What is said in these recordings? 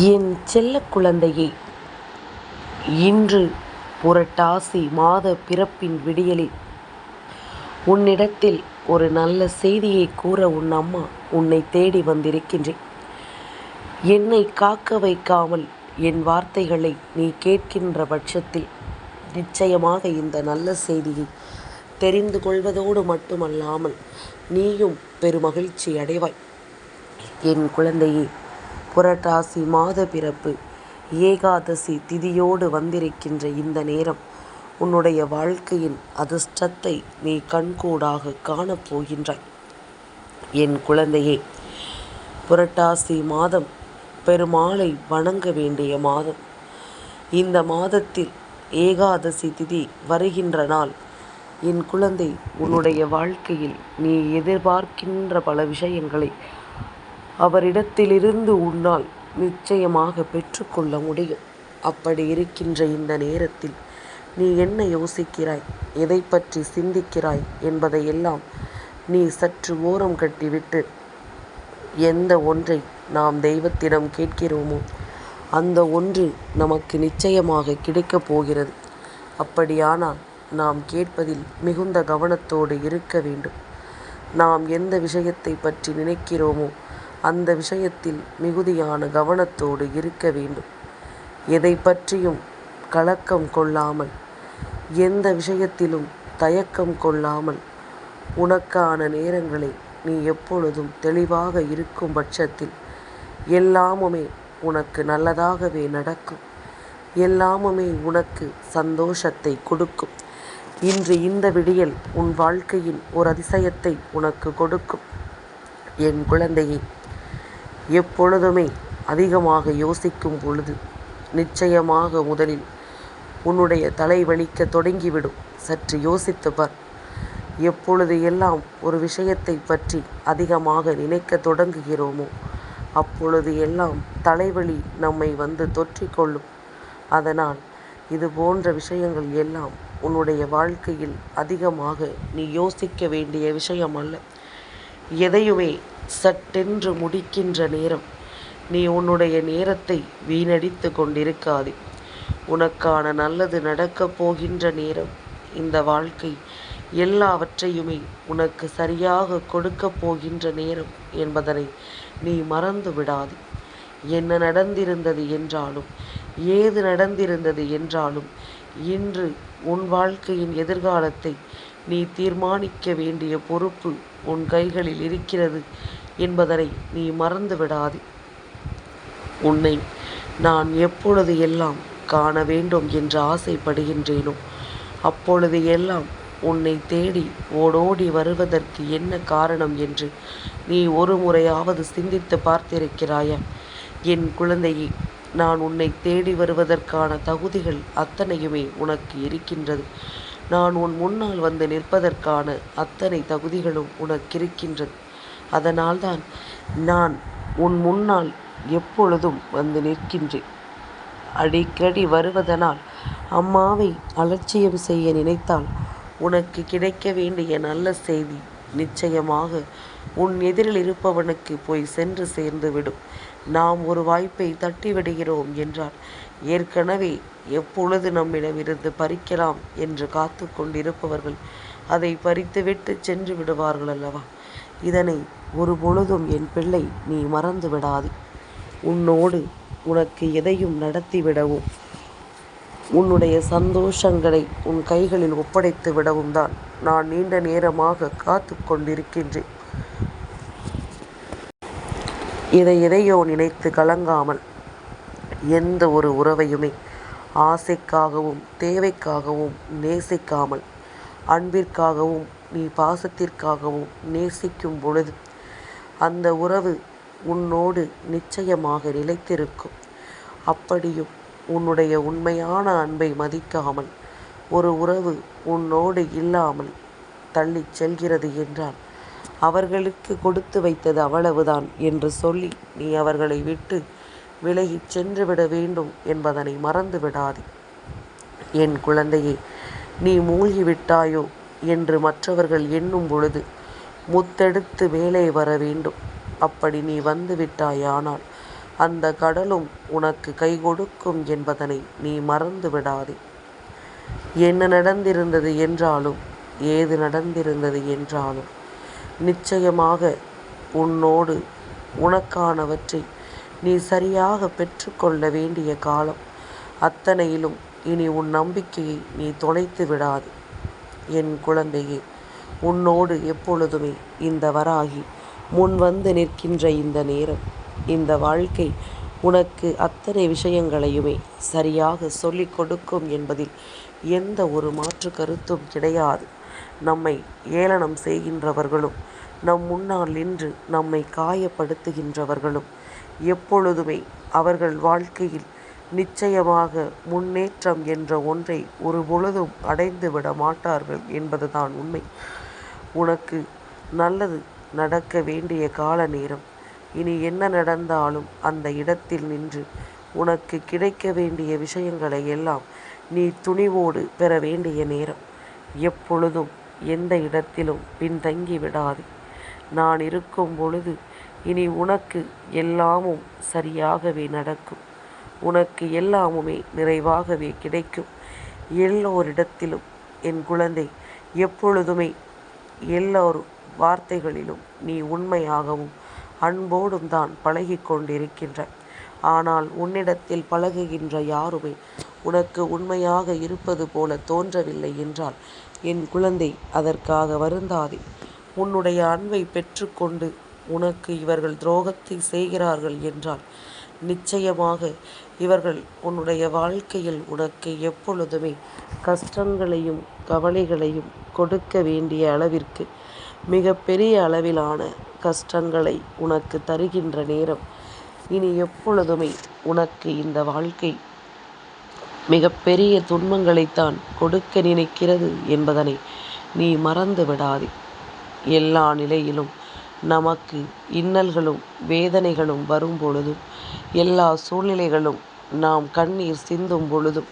என் செல்ல குழந்தையே இன்று புரட்டாசி மாத பிறப்பின் விடியலில் உன்னிடத்தில் ஒரு நல்ல செய்தியை கூற உன் அம்மா உன்னை தேடி வந்திருக்கின்றேன். என்னை காக்க வைக்காமல் என் வார்த்தைகளை நீ கேட்கின்ற பட்சத்தில் நிச்சயமாக இந்த நல்ல செய்தியை தெரிந்து கொள்வதோடு மட்டுமல்லாமல் நீயும் பெருமகிழ்ச்சி அடைவாய். என் குழந்தையே புரட்டாசி மாத பிறப்பு. ஏகாதசி திதியோடு வந்திருக்கின்ற இந்த நேரம் உன்னுடைய வாழ்க்கையின் அதிர்ஷ்டத்தை நீ கண்கூடாக காணப்போகின்றாய் என் குழந்தையே புரட்டாசி மாதம் பெருமாளை வணங்க வேண்டிய மாதம். இந்த மாதத்தில் ஏகாதசி திதி வருகின்ற நாள். என் குழந்தை உன்னுடைய வாழ்க்கையில் நீ எதிர்பார்க்கின்ற பல விஷயங்களை அவரிடத்திலிருந்து உன்னால் நிச்சயமாக பெற்றுக்கொள்ள முடியும். அப்படி இருக்கின்ற இந்த நேரத்தில் நீ என்ன யோசிக்கிறாய்? எதை பற்றி சிந்திக்கிறாய் என்பதையெல்லாம் நீ சற்று ஓரம் கட்டிவிட்டு எந்த ஒன்றை நாம் தெய்வத்திடம் கேட்கிறோமோ அந்த ஒன்று நமக்கு நிச்சயமாக கிடைக்கப் போகிறது. அப்படியானால் நாம் கேட்பதில் மிகுந்த கவனத்தோடு இருக்க வேண்டும். நாம் எந்த விஷயத்தை பற்றி நினைக்கிறோமோ அந்த விஷயத்தில் மிகுதியான கவனத்தோடு இருக்க வேண்டும். எதை பற்றியும் கலக்கம் கொள்ளாமல் எந்த விஷயத்திலும் தயக்கம் கொள்ளாமல் உனக்கான நேரங்களை நீ எப்பொழுதும் தெளிவாக இருக்கும் பட்சத்தில் எல்லாமுமே உனக்கு நல்லதாகவே நடக்கும். எல்லாமுமே உனக்கு சந்தோஷத்தை கொடுக்கும். இன்று இந்த விடியல் உன் வாழ்க்கையின் ஒரு அதிசயத்தை உனக்கு கொடுக்கும். என் குழந்தையை எப்பொழுதுமே அதிகமாக யோசிக்கும் பொழுது நிச்சயமாக முதலில் உன்னுடைய தலைவலிக்க தொடங்கிவிடும். சற்று யோசித்து பார். எப்பொழுது எல்லாம் ஒரு விஷயத்தை பற்றி அதிகமாக நினைக்க தொடங்குகிறோமோ அப்பொழுது எல்லாம் தலைவலி நம்மை வந்து தொற்றிக்கொள்ளும். அதனால் இது போன்ற விஷயங்கள் எல்லாம் உன்னுடைய வாழ்க்கையில் அதிகமாக நீ யோசிக்க வேண்டிய விஷயம் அல்ல எதையுமே சட்டென்று முடிக்கின்ற நேரம். நீ உன்னுடைய நேரத்தை வீணடித்து கொண்டிருக்காதே. உனக்கான நல்லது நடக்கப் போகின்ற நேரம். இந்த வாழ்க்கை எல்லாவற்றையுமே உனக்கு சரியாக கொடுக்கப் போகின்ற நேரம் என்பதனை நீ மறந்து விடாதே. என்ன நடந்திருந்தது என்றாலும் ஏது நடந்திருந்தது என்றாலும் இன்று உன் வாழ்க்கையின் எதிர்காலத்தை நீ தீர்மானிக்க வேண்டிய பொறுப்பு உன் கைகளில் இருக்கிறது என்பதனை நீ மறந்து விடாதே. உன்னை நான் எப்பொழுது எல்லாம் காண வேண்டும் என்று ஆசைப்படுகின்றேனோ அப்பொழுது எல்லாம் உன்னை தேடி ஓடோடி வருவதற்கு என்ன காரணம் என்று நீ ஒரு முறையாவது சிந்தித்து பார்த்திருக்கிறாயா? என் குழந்தையை நான் உன்னை தேடி வருவதற்கான தகுதிகள் அத்தனையுமே உனக்கு இருக்கின்றது. நான் உன் முன்னால் வந்து நிற்பதற்கான அத்தனை தகுதிகளும் உனக்கு இருக்கின்றது அதனால்தான் நான் உன் முன்னால் எப்பொழுதும் வந்து நிற்கின்றேன். அடிக்கடி வருவதனால் அம்மாவை அலட்சியம் செய்ய நினைத்தால் உனக்கு கிடைக்க வேண்டிய நல்ல செய்தி நிச்சயமாக உன் எதிரில் இருப்பவனுக்கு போய் சென்று சேர்ந்துவிடும். நாம் ஒரு வாய்ப்பை தட்டிவிடுகிறோம் என்றால் ஏற்கனவே எப்பொழுது நம்மிடமிருந்து பறிக்கலாம் என்று காத்து கொண்டிருப்பவர்கள் அதை பறித்துவிட்டு சென்று விடுவார்கள் அல்லவா இதனை ஒரு பொழுதும் என் பிள்ளை நீ மறந்து விடாது. உன்னோடு உனக்கு எதையும் நடத்திவிடவும் உன்னுடைய சந்தோஷங்களை உன் கைகளில் ஒப்படைத்து விடவும் தான் நான் நீண்ட நேரமாக காத்து கொண்டிருக்கின்றேன். இதை எதையோ நினைத்து கலங்காமல் எந்த ஒரு உறவையுமே ஆசைக்காகவும் தேவைக்காகவும் நேசிக்காமல் அன்பிற்காகவும் நீ பாசத்திற்காகவும் நேசிக்கும் பொழுது அந்த உறவு உன்னோடு நிச்சயமாக நிலைத்திருக்கும். அப்படியும் உன்னுடைய உண்மையான அன்பை மதிக்காமல் ஒரு உறவு உன்னோடு இல்லாமல் தள்ளிச் செல்கிறது என்றால் அவர்களுக்கு கொடுத்து வைத்தது அவ்வளவுதான் என்று சொல்லி நீ அவர்களை விட்டு விலகிச் சென்று விட வேண்டும் என்பதனை மறந்து விடாதே என் குழந்தையே நீ மூழ்கிவிட்டாயோ என்று மற்றவர்கள் எண்ணும் பொழுது முத்தெடுத்து மேலே வர வேண்டும். அப்படி நீ வந்து விட்டாயானால் அந்த கடலும் உனக்கு கை கொடுக்கும் என்பதனை நீ மறந்து விடாதே. என்ன நடந்திருந்தது என்றாலும் ஏது நடந்திருந்தது என்றாலும் நிச்சயமாக உன்னோடு உனக்கானவற்றை நீ சரியாக பெற்றுக்கொள்ள வேண்டிய காலம் அத்தனையிலும் இனி உன் நம்பிக்கையை நீ தொலைத்து விடாது. என் குழந்தையே உன்னோடு எப்பொழுதுமே இந்த வராகி முன் வந்து நிற்கின்ற இந்த நேரம் இந்த வாழ்க்கை உனக்கு அத்தனை விஷயங்களையுமே சரியாக சொல்லிக் கொடுக்கும் என்பதில் எந்த ஒரு மாற்று கருத்தும் கிடையாது. நம்மை ஏளனம் செய்கின்றவர்களும் நம் முன்னால் நின்று நம்மை காயப்படுத்துகின்றவர்களும் எப்பொழுதுமே அவர்கள் வாழ்க்கையில் நிச்சயமாக முன்னேற்றம் என்ற ஒன்றை ஒரு பொழுதும் அடைந்து விட மாட்டார்கள் என்பதுதான் உண்மை. உனக்கு நல்லது நடக்க வேண்டிய கால நேரம். இனி என்ன நடந்தாலும் அந்த இடத்தில் நின்று உனக்கு கிடைக்க வேண்டிய விஷயங்களை எல்லாம் நீ துணிவோடு பெற வேண்டிய நேரம். எப்பொழுதும் எந்த இடத்திலும் பின்தங்கி விடாது. நான் இருக்கும் பொழுது இனி உனக்கு எல்லாமும் சரியாகவே நடக்கும். உனக்கு எல்லாமுமே நிறைவாகவே கிடைக்கும். எல்லோரிடத்திலும் என் குழந்தை எப்பொழுதுமே எல்லோரும் வார்த்தைகளிலும் நீ உண்மையாகவும் அன்போடும் தான் பழகி கொண்டிருக்கின்ற. ஆனால் உன்னிடத்தில் பழகுகின்ற யாருமே உனக்கு உண்மையாக இருப்பது போல தோன்றவில்லை என்றால் என் குழந்தை அதற்காக வருந்தாதே. உன்னுடைய அன்பை பெற்றுக்கொண்டு உனக்கு இவர்கள் துரோகத்தை செய்கிறார்கள் என்றால் நிச்சயமாக இவர்கள் உன்னுடைய வாழ்க்கையில் உனக்கு எப்பொழுதுமே கஷ்டங்களையும் கவலைகளையும் கொடுக்க வேண்டிய அளவிற்கு மிகப்பெரிய அளவிலான கஷ்டங்களை உனக்கு தருகின்ற நேரம். இனி எப்பொழுதுமே உனக்கு இந்த வாழ்க்கை மிகப்பெரிய துன்பங்களைத்தான் கொடுக்க நினைக்கிறது என்பதனை நீ மறந்து விடாதே எல்லா நிலையிலும் நமக்கு இன்னல்களும் வேதனைகளும் வரும் பொழுதும் எல்லா சூழ்நிலைகளும் நாம் கண்ணீர் சிந்தும் பொழுதும்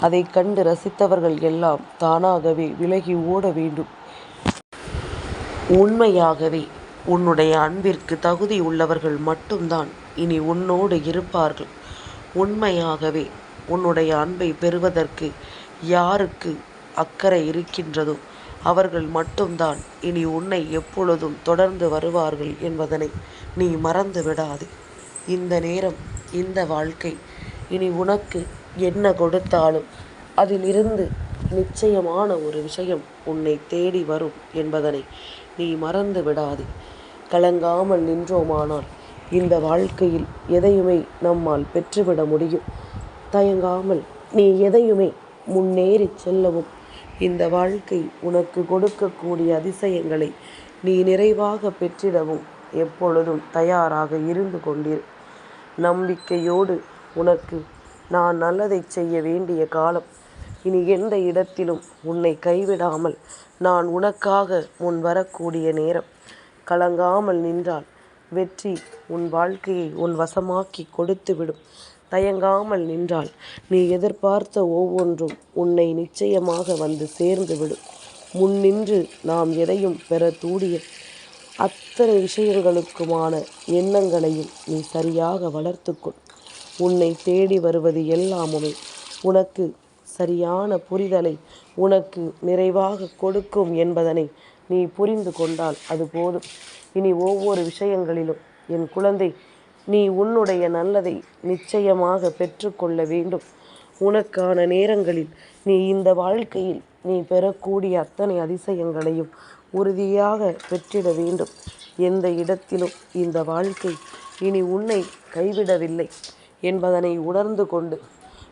அதை கண்டு ரசித்தவர்கள் எல்லாம் தானாகவே விலகி ஓட வேண்டும். உண்மையாகவே உன்னுடைய அன்பிற்கு தகுதி உள்ளவர்கள் மட்டும்தான் இனி உன்னோடு இருப்பார்கள். உண்மையாகவே உன்னுடைய அன்பை பெறுவதற்கு யாருக்கு அக்கறை இருக்கின்றதோ அவர்கள் மட்டும்தான் இனி உன்னை எப்பொழுதும் தொடர்ந்து வருவார்கள் என்பதனை நீ மறந்து விடாதே. இந்த நேரம் இந்த வாழ்க்கை இனி உனக்கு என்ன கொடுத்தாலும் அதிலிருந்து நிச்சயமான ஒரு விஷயம் உன்னை தேடி வரும் என்பதனை நீ மறந்து விடாதே. கலங்காமல் நின்றோமானால் இந்த வாழ்க்கையில் எதையுமே நம்மால் பெற்றுவிட முடியும். தயங்காமல் நீ எதையுமே முன்னேறி செல்லவும் இந்த வாழ்க்கை உனக்கு கொடுக்கக்கூடிய அதிசயங்களை நீ நிறைவாக பெற்றிடவும் எப்பொழுதும் தயாராக இருந்து கொண்டிரு. நம்பிக்கையோடு உனக்கு நான் நல்லதை செய்ய வேண்டிய காலம். இனி எந்த இடத்திலும் உன்னை கைவிடாமல் நான் உனக்காக முன் வரக்கூடிய நேரம். கலங்காமல் நின்றால் வெற்றி உன் வாழ்க்கையை உன் வசமாக்கி கொடுத்துவிடும். தயங்காமல் நின்றால் நீ எதிர்பார்த்த ஒவ்வொன்றும் உன்னை நிச்சயமாக வந்து சேர்ந்துவிடும் முன்னின்று நாம் எதையும் பெற தூடிய அத்தனை விஷயங்களுக்குமான எண்ணங்களையும் நீ சரியாக வளர்த்துக்கொள் உன்னை தேடி வருவது எல்லாமுமே உனக்கு சரியான புரிதலை உனக்கு நிறைவாக கொடுக்கும் என்பதனை நீ புரிந்து கொண்டால் அது போதும். இனி ஒவ்வொரு விஷயங்களிலும் என் குழந்தை நீ உன்னுடைய நல்லதை நிச்சயமாக பெற்றுக்கொள்ள வேண்டும். உனக்கான நேரங்களில் நீ இந்த வாழ்க்கையில் நீ பெறக்கூடிய அத்தனை அதிசயங்களையும் உறுதியாக பெற்றிட வேண்டும். எந்த இடத்திலும் இந்த வாழ்க்கை இனி உன்னை கைவிடவில்லை என்பதனை உணர்ந்து கொண்டு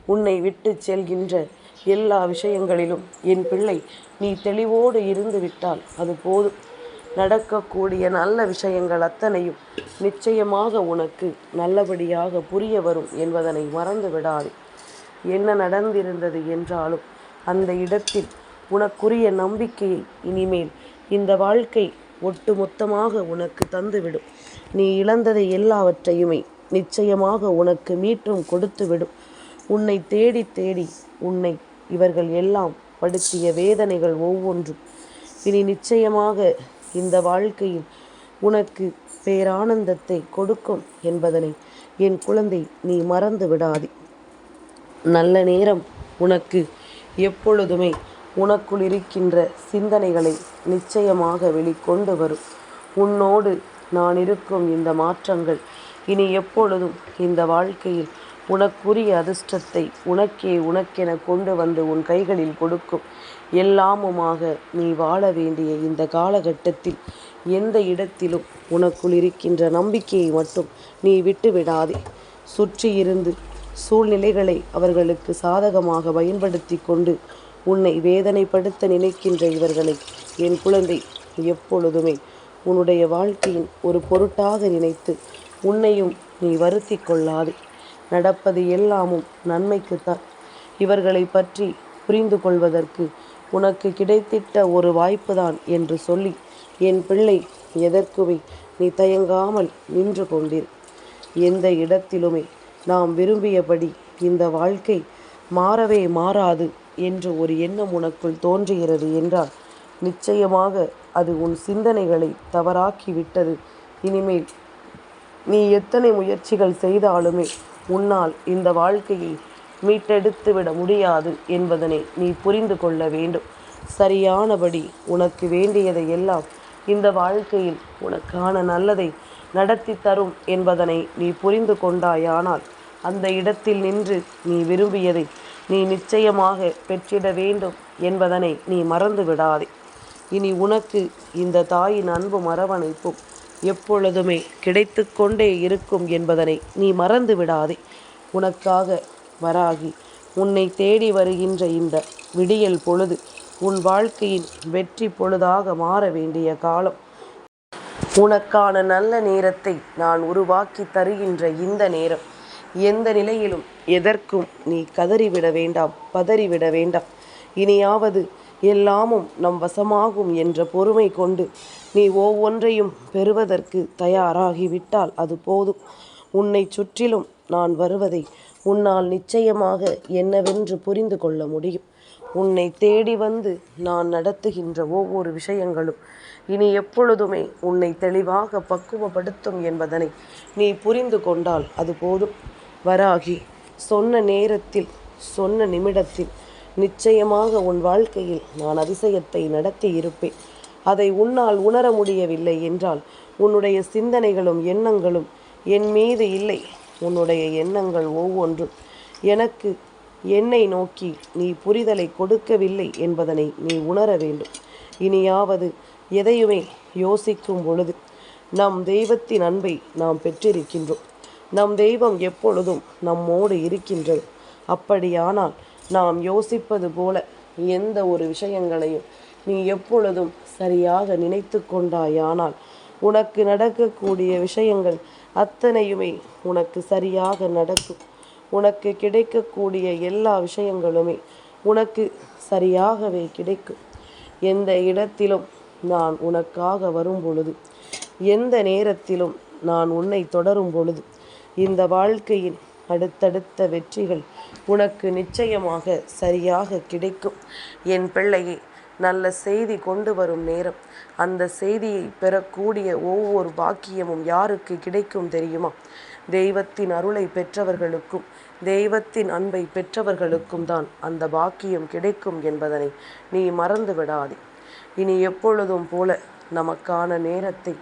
உன்னை விட்டு செல்கின்ற எல்லா விஷயங்களிலும் என் பிள்ளை நீ தெளிவோடு இருந்து விட்டால் அது போதும். நடக்கக்கூடிய நல்ல விஷயங்கள் அத்தனையும் நிச்சயமாக உனக்கு நல்லபடியாக புரிய வரும் என்பதனை மறந்து விடாது. என்ன நடந்திருந்தது என்றாலும் அந்த இடத்தில் உனக்குரிய நம்பிக்கையை இனிமேல் இந்த வாழ்க்கை ஒட்டுமொத்தமாக உனக்கு தந்துவிடும். நீ இழந்ததை எல்லாவற்றையுமே நிச்சயமாக உனக்கு மீட்டும் கொடுத்துவிடும். உன்னை தேடி தேடி உன்னை இவர்கள் எல்லாம் படுத்திய வேதனைகள் ஒவ்வொன்றும். இனி நிச்சயமாக இந்த வாழ்க்கையில் உனக்கு பேரானந்தத்தை கொடுக்கும் என்பதனை என் குழந்தை நீ மறந்து விடாதே. நல்ல நேரம் உனக்கு எப்பொழுதுமே உனக்குள் இருக்கின்ற சிந்தனைகளை நிச்சயமாக வெளிக்கொண்டு வரும். உன்னோடு நான் இருக்கும் இந்த மாற்றங்கள் இனி எப்பொழுதும் இந்த வாழ்க்கையில் உனக்குரிய அதிர்ஷ்டத்தை உனக்கே உனக்கென கொண்டு வந்து உன் கைகளில் கொடுக்கும். எல்லாமுமாக நீ வாழ வேண்டிய இந்த காலகட்டத்தில் எந்த இடத்திலும் உனக்குள் இருக்கின்ற நம்பிக்கையை மட்டும் நீ விட்டுவிடாதே. சுற்றி இருந்து சூழ்நிலைகளை அவர்களுக்கு சாதகமாக பயன்படுத்தி கொண்டு உன்னை வேதனைப்படுத்த நினைக்கின்ற இவர்களை என் குழந்தை எப்பொழுதுமே உன்னுடைய வாழ்க்கையின் ஒரு பொருட்டாக நினைத்து உன்னையும் நீ வருத்தி கொள்ளாது. நடப்பது எல்லாமும் நன்மைக்குத்தான். இவர்களை பற்றி புரிந்து கொள்வதற்கு உனக்கு கிடைத்திட்ட ஒரு வாய்ப்புதான் என்று சொல்லி என் பிள்ளை எதற்குமே நீ தயங்காமல் நின்று கொண்டிரு. எந்த இடத்திலுமே நாம் விரும்பியபடி இந்த வாழ்க்கை மாறவே மாறாது என்று ஒரு எண்ணம் உனக்குள் தோன்றுகிறது என்றால் நிச்சயமாக அது உன் சிந்தனைகளை தவறாக்கி விட்டது இனிமேல் நீ எத்தனை முயற்சிகள் செய்தாலுமே உன்னால் இந்த வாழ்க்கையை மீட்டெடுத்து விட முடியாது என்பதனை நீ புரிந்து கொள்ள வேண்டும். சரியானபடி உனக்கு வேண்டியதை எல்லாம் இந்த வாழ்க்கையில் உனக்கான நல்லதை நடத்தி தரும் என்பதனை நீ புரிந்து கொண்டாயானால் அந்த இடத்தில் நின்று நீ விரும்பியதை நீ நிச்சயமாக பெற்றிட வேண்டும் என்பதனை நீ மறந்து விடாதே இனி உனக்கு இந்த தாயின் அன்பும் அரவணைப்பும் எப்பொழுதுமே கிடைத்து கொண்டே இருக்கும் என்பதனை நீ மறந்து விடாதே உனக்காக வராகி. உன்னை தேடி வருகின்ற இந்த விடியல் பொழுது உன் வாழ்க்கையின் வெற்றி பொழுதாக மாற வேண்டிய காலம். உனக்கான நல்ல நேரத்தை நான் உருவாக்கி தருகின்ற இந்த நேரம். எந்த நிலையிலும் எதற்கும் நீ கதறிவிட வேண்டாம் பதறிவிட வேண்டாம். இனியாவது எல்லாமும் நம் வசமாகும் என்ற பொறுமை கொண்டு நீ ஒவ்வொன்றையும் பெறுவதற்கு தயாராகிவிட்டால் அது போதும். உன்னை சுற்றிலும் நான் வருவதை உன்னால் நிச்சயமாக என்னவென்று புரிந்து கொள்ள முடியும். உன்னை தேடி வந்து நான் நடத்துகின்ற ஒவ்வொரு விஷயங்களும் இனி எப்பொழுதுமே உன்னை தெளிவாக பக்குவப்படுத்தும் என்பதனை நீ புரிந்து கொண்டால் அது போதும். வராகி சொன்ன நேரத்தில் சொன்ன நிமிடத்தில் நிச்சயமாக உன் வாழ்க்கையில் நான் அதிசயத்தை நடத்தி இருப்பேன். அதை உன்னால் உணர முடியவில்லை என்றால் உன்னுடைய சிந்தனைகளும் எண்ணங்களும் என் மீது இல்லை. உன்னுடைய எண்ணங்கள் ஒவ்வொன்றும். எனக்கு என்னை நோக்கி நீ புரிதலை கொடுக்கவில்லை என்பதனை நீ உணர வேண்டும். இனியாவது எதையுமே யோசிக்கும் பொழுது நம் தெய்வத்தின் அன்பை நாம் பெற்றிருக்கின்றோம். நம் தெய்வம் எப்பொழுதும் நம்மோடு இருக்கின்றது. அப்படியானால் நாம் யோசிப்பது போல எந்த ஒரு விஷயங்களையும் நீ எப்பொழுதும் சரியாக நினைத்து கொண்டாயானால் உனக்கு நடக்கக்கூடிய விஷயங்கள் அத்தனையுமே உனக்கு சரியாக நடக்கும். உனக்கு கிடைக்கக்கூடிய எல்லா விஷயங்களுமே உனக்கு சரியாகவே கிடைக்கும். எந்த இடத்திலும் நான் உனக்காக வரும் பொழுது எந்த நேரத்திலும் நான் உன்னை தொடரும் பொழுது இந்த வாழ்க்கையின் அடுத்தடுத்த வெற்றிகள் உனக்கு நிச்சயமாக சரியாக கிடைக்கும். என் பிள்ளையை நல்ல செய்தி கொண்டு வரும் நேரம். அந்த செய்தியை பெறக்கூடிய ஒவ்வொரு பாக்கியமும் யாருக்கு கிடைக்கும் தெரியுமா? தெய்வத்தின் அருளை பெற்றவர்களுக்கும் தெய்வத்தின் அன்பை பெற்றவர்களுக்கும் தான் அந்த பாக்கியம் கிடைக்கும் என்பதனை நீ மறந்து விடாதே. இனி எப்பொழுதும் போல நமக்கான நேரத்தை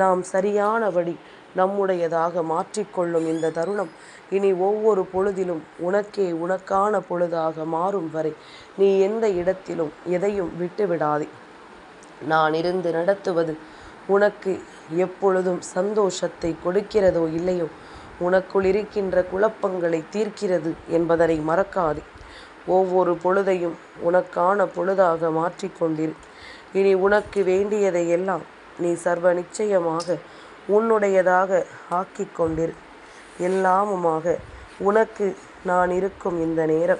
நாம் சரியானபடி நம்முடையதாக மாற்றிக்கொள்ளும் இந்த தருணம். இனி ஒவ்வொரு பொழுதிலும் உனக்கே உனக்கான பொழுதாக மாறும் வரை நீ எந்த இடத்திலும் எதையும் விட்டுவிடாதே. நான் இருந்து நடத்துவது உனக்கு எப்பொழுதும் சந்தோஷத்தை கொடுக்கிறதோ இல்லையோ உனக்குள் இருக்கின்ற குழப்பங்களை தீர்க்கிறது என்பதனை மறக்காதே. ஒவ்வொரு பொழுதையும் உனக்கான பொழுதாக மாற்றிக்கொண்டிரு. இனி உனக்கு வேண்டியதை எல்லாம் நீ சர்வ நிச்சயமாக உன்னுடையதாக ஆக்கிக் கொண்டிரு. எல்லாமுமாக உனக்கு நான் இருக்கும் இந்த நேரம்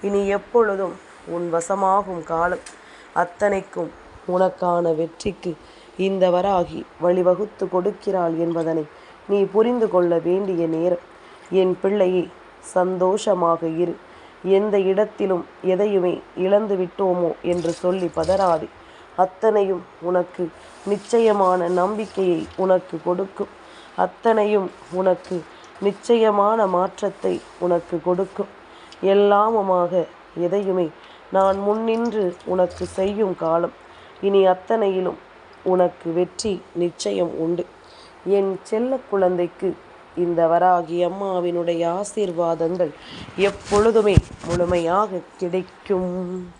இனி எப்பொழுதும் உன் வசமாகும் காலம் அத்தனைக்கும் உனக்கான வெற்றிக்கு இந்த வராகி வழிவகுத்து கொடுக்கிறாள் என்பதனை நீ புரிந்து கொள்ள வேண்டிய நேரம். என் பிள்ளையே சந்தோஷமாக இரு. எந்த இடத்திலும் எதையுமே இழந்து விட்டோமோ என்று சொல்லி பதறாதே. அத்தனையும் உனக்கு நிச்சயமான நம்பிக்கையை உனக்கு கொடுக்கும். அத்தனையும் உனக்கு நிச்சயமான மாற்றத்தை உனக்கு கொடுக்கும். எல்லாமுமாக எதையுமே நான் முன்னின்று உனக்கு செய்யும் காலம். இனி அத்தனையிலும் உனக்கு வெற்றி நிச்சயம் உண்டு. என் செல்ல குழந்தைக்கு இந்த வராகி அம்மாவினுடைய ஆசீர்வாதங்கள் எப்பொழுதுமே முழுமையாக கிடைக்கும்.